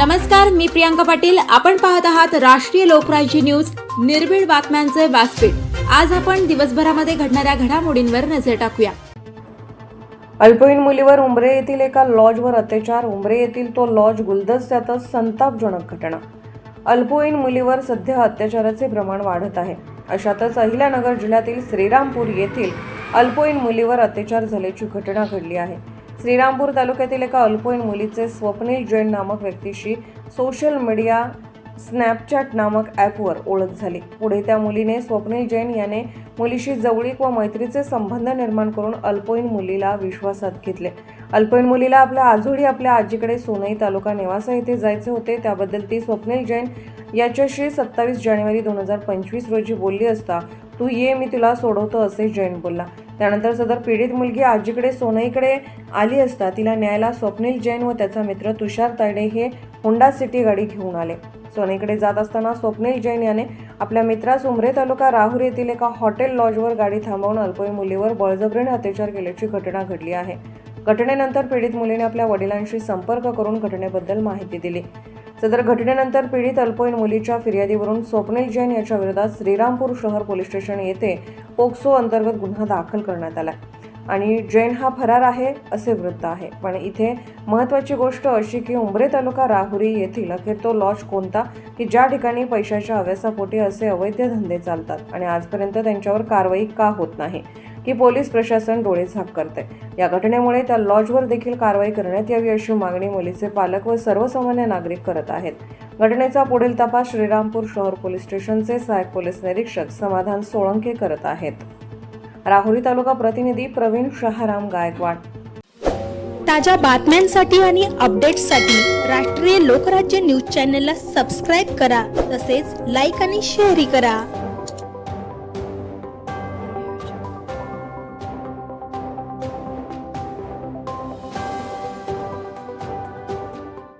नमस्कार मी प्रियांका पाटील. आपण पाहत आहात राष्ट्रीय लोकराज्य न्यूज. निर्भीड बातम्यांचे व्यासपीठ. आज आपण दिवसभरामध्ये घडणाऱ्या घडामोडींवर नजर टाकूया. अल्पवयीन मुलीवर उंबरे येथील एका लॉजवर अत्याचार. उंबरे येथील तो लॉज गुलदस्त्यातच संतापजनक घटना. अल्पवयीन मुलीवर सध्या अत्याचाराचे प्रमाण वाढत आहे. अशातच अहिल्यानगर जिल्ह्यातील श्रीरामपूर येथील अल्पवयीन मुलीवर अत्याचार झाल्याची घटना घडली आहे. श्रीरामपूर तालुक्यातील एका अल्पवयीन मुलीचे स्वप्नील जैन नामक व्यक्तीशी सोशल मीडिया स्नॅपचॅट नामक ॲपवर ओळख झाली. पुढे त्या मुलीने स्वप्नील जैन याने मुलीशी जवळीक व मैत्रीचे संबंध निर्माण करून अल्पवयीन मुलीला विश्वासात घेतले. अल्पवयीन मुलीला आपल्या आजोळी आपल्या आजीकडे सोनई तालुका नेवासा येथे जायचे होते. त्याबद्दल ती स्वप्नील जैन याच्याशी सत्तावीस जानेवारी दोन हजार पंचवीस रोजी बोलली असता तू ये मी तुला सोडवतो असे जैन बोलला. त्यानंतर सदर पीडित मुलगी आजीकडे सोनईकडे आली असता तिला न्यायला स्वप्नील जैन व त्याचा मित्र तुषार तायडे हे होंडा सिटी गाडी घेऊन आले. सोनईकडे जात असताना स्वप्नील जैन याने आपल्या मित्रास उमरे तालुका राहुरी येथील एका हॉटेल लॉजवर गाडी थांबवून अल्पवयीन मुलीवर बळजबरीने अत्याचार केल्याची घटना घडली आहे. घटनेनंतर पीडित मुलीने आपल्या वडिलांशी संपर्क करून घटनेबद्दल माहिती दिली. सदर घटनेनंतर पीडित अल्पवयीन मुलीच्या फिर्यादीवरून स्वप्नील जैन याच्या विरोधात श्रीरामपूर शहर पोलीस स्टेशन येथे पोक्सो अंतर्गत गुन्हा दाखल करण्यात आला आणि जैन हा फरार आहे असे वृत्त आहे. पण इथे महत्त्वाची गोष्ट अशी की उंबरे तालुका राहुरी येथील अखेर तो लॉज कोणता की ज्या ठिकाणी पैशाच्या हव्यासापोटी असे अवैध धंदे चालतात आणि आजपर्यंत त्यांच्यावर कारवाई का होत नाही? की पोलीस प्रशासन डोळे झाक करते या घटनेमुळे त्या लॉजवर देखील कारवाई करण्यात यावी अशी मागणी मुलीचे पालक व सर्वसामान्य नागरिक करत आहेत. घटनेचा पुढील तपास श्रीरामपूर शहर पोलीस स्टेशनचे सहाय्यक पोलीस निरीक्षक समाधान सोळंके करत आहेत. राहुरी तालुका प्रतिनिधी प्रवीण शहाराम गायकवाड. ताज्या बातम्यांसाठी आणि अपडेट्ससाठी राष्ट्रीय लोकराज्य न्यूज चॅनलला सबस्क्राईब करा तसेच लाईक आणि शेअरही करा.